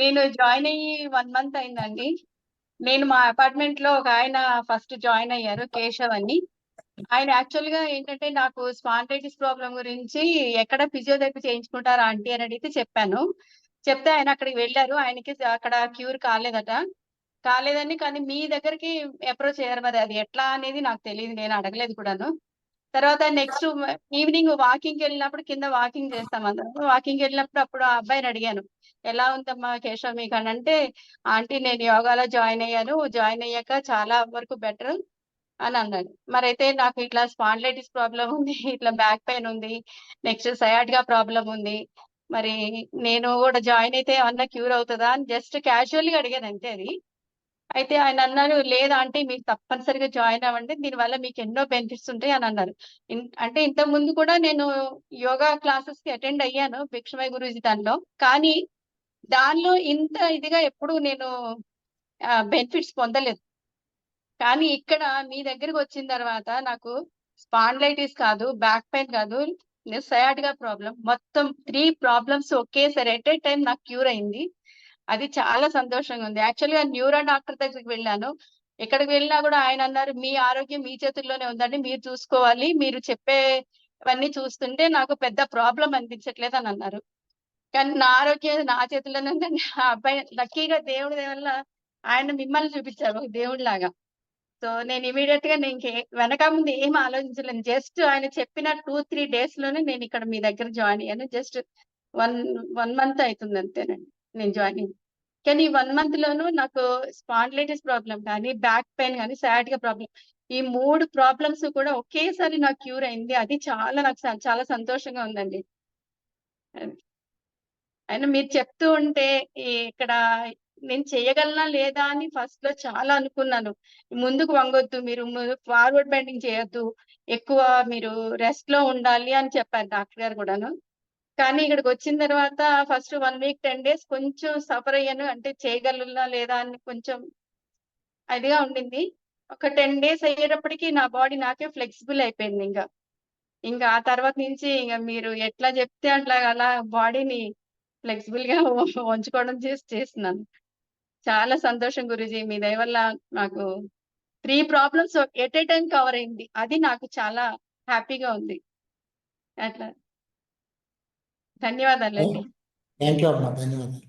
నేను జాయిన్ అయ్యి one month అయిందండి. నేను మా అపార్ట్మెంట్లో ఒక ఆయన ఫస్ట్ జాయిన్ అయ్యారు కేశవ్ అని. ఆయన యాక్చువల్గా ఏంటంటే నాకు స్పాంటైటిస్ ప్రాబ్లం గురించి ఎక్కడ ఫిజియోథెరపీ చేయించుకుంటారా ఆంటీ అని అడిగితే చెప్పాను. చెప్తే ఆయన అక్కడికి వెళ్ళారు. ఆయనకి అక్కడ క్యూర్ కాలేదట. కాలేదని కానీ మీ దగ్గరికి అప్రోచ్ అయ్యారు మరి అది ఎట్లా అనేది నాకు తెలియదు నేను అడగలేదు కూడాను. తర్వాత నెక్స్ట్ ఈవినింగ్ వాకింగ్ వెళ్ళినప్పుడు కింద వాకింగ్ చేస్తాం అందరం. వాకింగ్ వెళ్ళినప్పుడు అప్పుడు ఆ అబ్బాయిని అడిగాను. ఎలా ఉందమ్మా కేశవ్ మీకు అని అంటే ఆంటీ నేను యోగాలో జాయిన్ అయ్యాను. జాయిన్ అయ్యాక చాలా వరకు బెటర్ అని అన్నాడు. మరైతే నాకు ఇట్లా స్పాండ్లైటిస్ ప్రాబ్లం ఉంది ఇట్లా బ్యాక్ పెయిన్ ఉంది నెక్స్ట్ సయాటిగా ప్రాబ్లం ఉంది. మరి నేను కూడా జాయిన్ అయితే ఏమన్నా క్యూర్ అవుతుందా అని జస్ట్ క్యాజువల్గా అడిగాను అంతే అది. అయితే ఆయన అన్నారు లేదా అంటే మీరు తప్పనిసరిగా జాయిన్ అవ్వండి. దీనివల్ల మీకు ఎన్నో బెనిఫిట్స్ ఉంటాయి అని అన్నారు. అంటే ఇంత ముందు కూడా నేను యోగా క్లాసెస్కి అటెండ్ అయ్యాను భిక్షమయ గురూజీ దానిలో. కానీ దానిలో ఇంత ఇదిగా ఎప్పుడు నేను బెనిఫిట్స్ పొందలేదు. కానీ ఇక్కడ మీ దగ్గరకు వచ్చిన తర్వాత నాకు స్పాండ్లైటిస్ కాదు బ్యాక్ పెయిన్ కాదు సయాటిగా ప్రాబ్లం మొత్తం త్రీ ప్రాబ్లమ్స్ ఒకేసారి ఎట్ ఏ టైం నాకు క్యూర్ అయింది. అది చాలా సంతోషంగా ఉంది. యాక్చువల్గా న్యూరో డాక్టర్ దగ్గరికి వెళ్ళాను. ఎక్కడికి వెళ్ళినా కూడా ఆయన అన్నారు మీ ఆరోగ్యం మీ చేతుల్లోనే ఉందండి మీరు చూసుకోవాలి. మీరు చెప్పేవన్నీ చూస్తుంటే నాకు పెద్ద ప్రాబ్లం అనిపించట్లేదు అని అన్నారు. కానీ నా ఆరోగ్యం నా చేతుల్లోనే ఉందండి. ఆ అబ్బాయి లక్కీగా దేవుడి వల్ల ఆయన మిమ్మల్ని చూపించారు ఒక దేవుడిలాగా. సో నేను ఇమీడియట్గా నేను వెనక ముందు ఏం ఆలోచించలేను. జస్ట్ ఆయన చెప్పిన టూ త్రీ డేస్లోనే నేను ఇక్కడ మీ దగ్గర జాయిన్ అయ్యాను. జస్ట్ వన్ వన్ మంత్ అవుతుంది అంతేనండి. నేను జాయిన్ కానీ వన్ మంత్ లోను నాకు స్పాండ్లైటిస్ ప్రాబ్లం కానీ బ్యాక్ పెయిన్ కానీ సాడ్గా ప్రాబ్లం ఈ మూడు ప్రాబ్లమ్స్ కూడా ఒకేసారి నాకు క్యూర్ అయింది. అది చాలా నాకు చాలా సంతోషంగా ఉందండి. అయినా మీరు చెప్తూ ఉంటే ఇక్కడ నేను చేయగలనా లేదా అని ఫస్ట్లో చాలా అనుకున్నాను. ముందుకు వంగొద్దు మీరు ఫార్వర్డ్ బెండింగ్ చేయొద్దు ఎక్కువ మీరు రెస్ట్లో ఉండాలి అని చెప్పారు డాక్టర్ గారు కూడాను. కానీ ఇక్కడికి వచ్చిన తర్వాత first one week ten days కొంచెం సఫర్ అయ్యాను. అంటే చేయగలనా లేదా అని కొంచెం అదిగా ఉండింది. ఒక టెన్ డేస్ అయ్యేటప్పటికి నా బాడీ నాకే ఫ్లెక్సిబుల్ అయిపోయింది ఇంకా. ఇంకా ఆ తర్వాత నుంచి ఇంకా మీరు ఎట్లా చెప్తే అట్లా అలా బాడీని ఫ్లెక్సిబుల్గా ఉంచుకోవడం చేసి చేస్తున్నాను. చాలా సంతోషం గురుజీ. మీ దయ వల్ల నాకు three problems at a time cover అయింది. అది నాకు చాలా హ్యాపీగా ఉంది. అట్లా. ధన్యవాదాలండి. థ్యాంక్ యూ అమ్మా ధన్యవాదాలు.